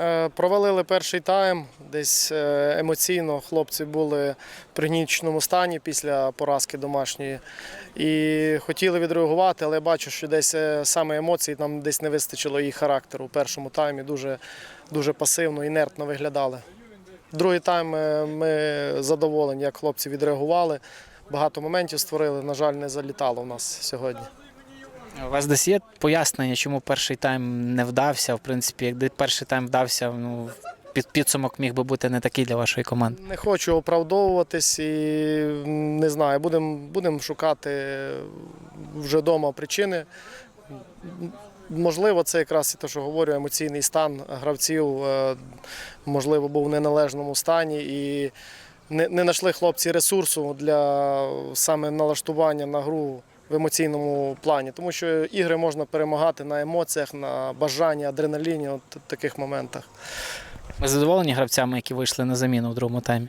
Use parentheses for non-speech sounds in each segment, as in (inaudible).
Е, Провалили перший тайм. Десь е, емоційно хлопці були в пригніченому стані після поразки домашньої. І хотіли відреагувати, але я бачу, що десь е, саме емоцій нам десь не вистачило їх характеру. У першому таймі дуже, дуже пасивно, інертно виглядали. Другий тайм ми задоволені, як хлопці відреагували. Багато моментів створили. На жаль, не залітало в нас сьогодні. У вас десь є пояснення, чому перший тайм не вдався? В принципі, якби перший тайм вдався, ну під підсумок міг би бути не такий для вашої команди. Не хочу оправдовуватись і не знаю, будемо будем шукати вже вдома причини. Можливо, це якраз і те, що говорю, емоційний стан гравців, е, можливо, був в неналежному стані і не, не знайшли хлопці ресурсу для саме налаштування на гру в емоційному плані. Тому що ігри можна перемагати на емоціях, на бажанні, адреналіні, от в таких моментах. Ви задоволені гравцями, які вийшли на заміну в другому таймі?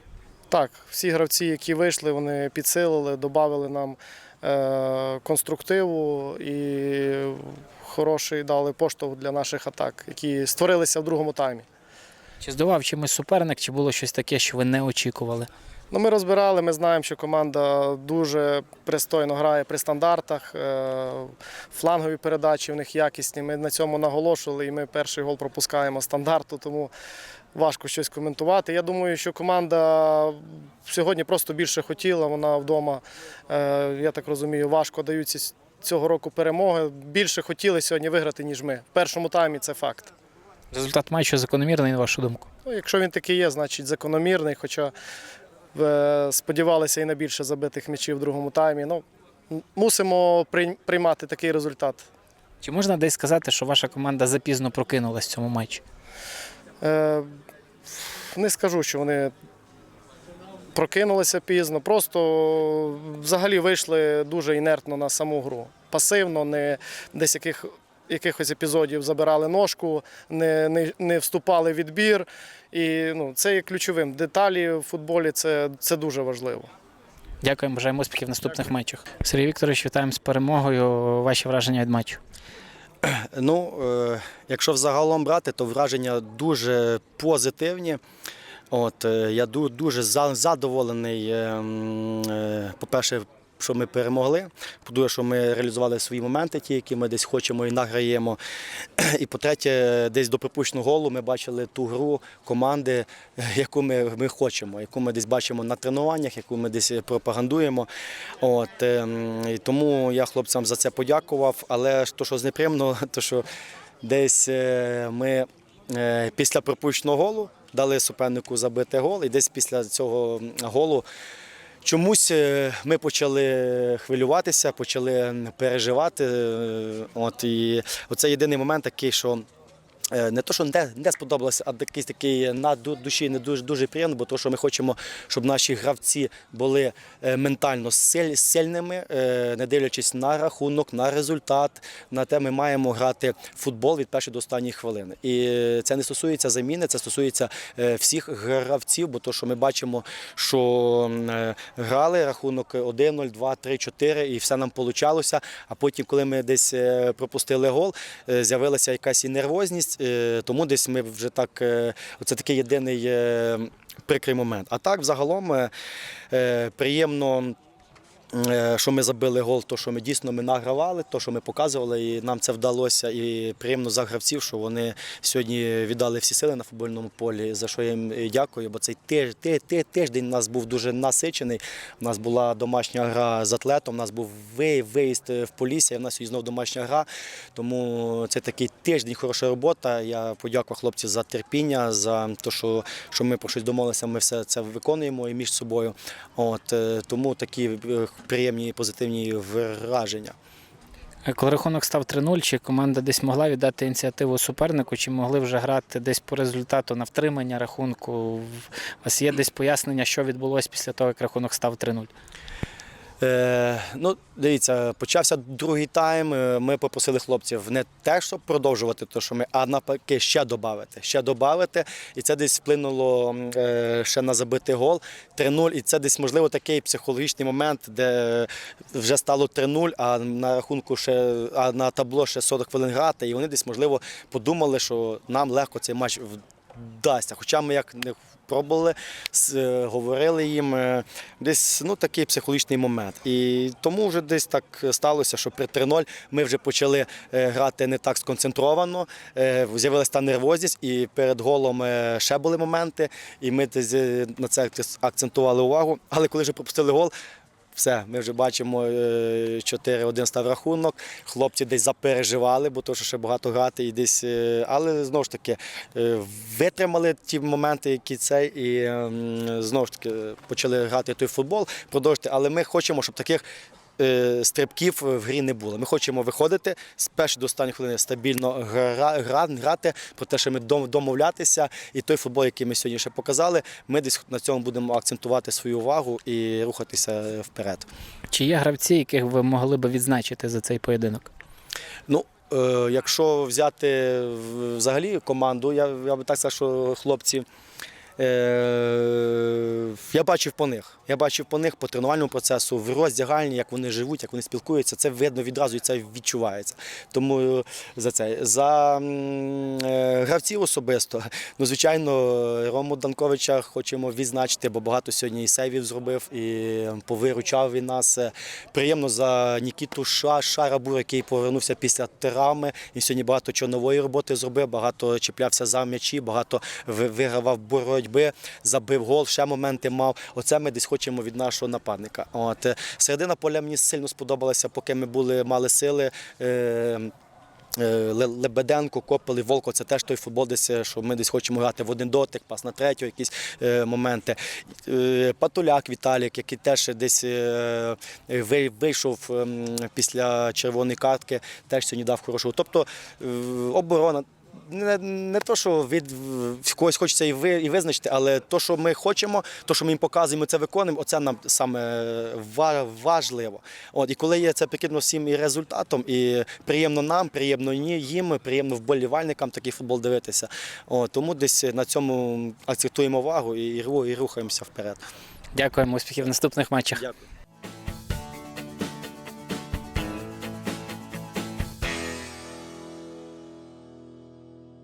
Так, всі гравці, які вийшли, вони підсилили, додали нам е, конструктиву і хороший дали поштовх для наших атак, які створилися в другому таймі. Чи здивував чимось суперник, чи було щось таке, що ви не очікували? Ну, ми розбирали, ми знаємо, що команда дуже пристойно грає при стандартах. е, Флангові передачі в них якісні. Ми на цьому наголошували, і ми перший гол пропускаємо стандарту, тому важко щось коментувати. Я думаю, що команда сьогодні просто більше хотіла. Вона вдома, е, я так розумію, важко даються цього року перемоги. Більше хотіли сьогодні виграти, ніж ми. В першому таймі це факт. Результат матчу закономірний, на вашу думку. Ну, якщо він такий є, значить закономірний. Хоча е, сподівалися і на більше забитих м'ячів в другому таймі. Ну, мусимо приймати такий результат. Чи можна десь сказати, що ваша команда запізно прокинулась в цьому матчі? Е, не скажу, що вони прокинулися пізно, просто взагалі вийшли дуже інертно на саму гру. Пасивно, не десь яких, якихось епізодів забирали ножку, не, не, не вступали в відбір. І ну, це є ключовим. Деталі в футболі це, це дуже важливо. Дякуємо, бажаємо успіхів в наступних матчах. Сергій Вікторович, вітаємо з перемогою. Ваші враження від матчу. (clears throat) Ну, е, якщо взагалом брати, то враження дуже позитивні. От, е, я дуже задоволений, е, м, е, по-перше, що ми перемогли. По-друге, що ми реалізували свої моменти, ті, які ми десь хочемо і награємо. І по-третє, десь до припущеного голу ми бачили ту гру команди, яку ми, ми хочемо, яку ми десь бачимо на тренуваннях, яку ми десь пропагандуємо. От, е, і тому я хлопцям за це подякував. Але то, що з неприємно, (laughs) то що десь е, ми е, після пропущеного голу дали супернику забити гол, і десь після цього голу. Чомусь е, ми почали хвилюватися, почали переживати. е, От і оце єдиний момент такий, що не то, що не, не сподобалося, а якийсь такий на ду- душі не дуже дуже приємно, бо то, що ми хочемо, щоб наші гравці були е, ментально сильними, е, не дивлячись на рахунок, на результат. На те ми маємо грати футбол від першої до останньої хвилини. І е, це не стосується заміни, це стосується е, всіх гравців, бо то, що ми бачимо, що е, грали рахунок 1-0, 2, 3, 4, і все нам получалося. А потім, коли ми десь е, пропустили гол, е, з'явилася якась і нервозність, е, тому десь ми вже так. е, Оце такий єдиний е, прикрий момент. А так, взагалом, е, е, приємно. е, Що ми забили гол, то що ми дійсно ми награвали, то що ми показували, і нам це вдалося. І приємно за гравців, що вони сьогодні віддали всі сили на футбольному полі. За що я їм дякую, бо цей тиж- ти- ти- тиждень у нас був дуже насичений. У нас була домашня гра з атлетом, у нас був виїзд в Полісся, в нас і знову домашня гра. Тому це такий тиждень, хороша робота. Я подякував хлопцям за терпіння, за те, що, що ми про щось домовилися, ми все це виконуємо і між собою. От, е, тому такі е, приємні позитивні враження. Е, Коли рахунок став 3-0, чи команда десь могла віддати ініціативу супернику, чи могли вже грати десь по результату на втримання рахунку? У вас є десь пояснення, що відбулося після того, як рахунок став 3-0? Е, ну, дивіться, почався другий тайм. е, Ми попросили хлопців не те, щоб продовжувати те, що ми, а навпаки, ще додати. Ще додати. І це десь вплинуло е, ще на забитий гол 3-0. І це десь, можливо, такий психологічний момент, де вже стало 3-0, а на рахунку ще, а на табло ще 40 хвилин грати. І вони десь, можливо, подумали, що нам легко цей матч вдасться. Хоча ми як не пробували, е, говорили їм е, десь ну, такий психологічний момент. І тому вже десь так сталося, що при 3-0 ми вже почали е, грати не так сконцентровано, з'явилася та нервозність, і перед голом ще були моменти, і ми на це акцентували увагу. Але коли вже пропустили гол, все, ми вже бачимо е, 4-1 став рахунок. Хлопці десь запереживали, бо то, що ще багато грати і десь. е, Але знову ж таки е, витримали ті моменти, які цей, і ем, знову ж таки почали грати той футбол, продовжити. Але ми хочемо, щоб таких. Е, Стрибків в грі не було. Ми хочемо виходити з першої до останньої хвилини стабільно гра, гра- грати, про те, що ми домовлятися. І той футбол, який ми сьогодні ще показали, ми десь на цьому будемо акцентувати свою увагу і рухатися вперед. Чи є гравці, яких ви могли би відзначити за цей поєдинок? Ну, е, якщо взяти взагалі команду, я, я би так сказав, що хлопці. Я бачив по них. Я бачив по них по тренувальному процесу, в роздягальні, як вони живуть, як вони спілкуються. Це видно відразу і це відчувається. Тому е, за це. За е, гравців особисто, ну, звичайно, Рому Данковича хочемо відзначити, бо багато сьогодні і сейвів зробив, і повиручав він нас. Е, Приємно за Нікіту Ша, Шарабур, який повернувся після травми. Він сьогодні багато чого нової роботи зробив, багато чіплявся за м'ячі, багато вигравав боротьби, забив гол, ще моменти мав. Оце ми десь хочемо від нашого нападника. От е, середина поля мені сильно сподобалася, поки ми були мали сили. Е, Е, Лебеденко, Копел і Волко це теж той футбол, десь, е, що ми десь хочемо грати в один дотик, пас на третю, якісь е, моменти. Е, Патуляк Віталік, який теж десь е, вийшов ем, після червоної картки, теж сьогодні дав хорошу. Тобто е, оборона. Не, не то, що від в когось хочеться і, ви, і визначити, але то, що ми хочемо, то, що ми їм показуємо, це виконуємо, оце нам саме важливо. От, і коли є це прикидно всім і результатом, і приємно нам, приємно їм, приємно вболівальникам такий футбол дивитися. От, тому десь на цьому акцентуємо увагу і і рухаємося вперед. Дякуємо, успіхів в наступних матчах. Дякую.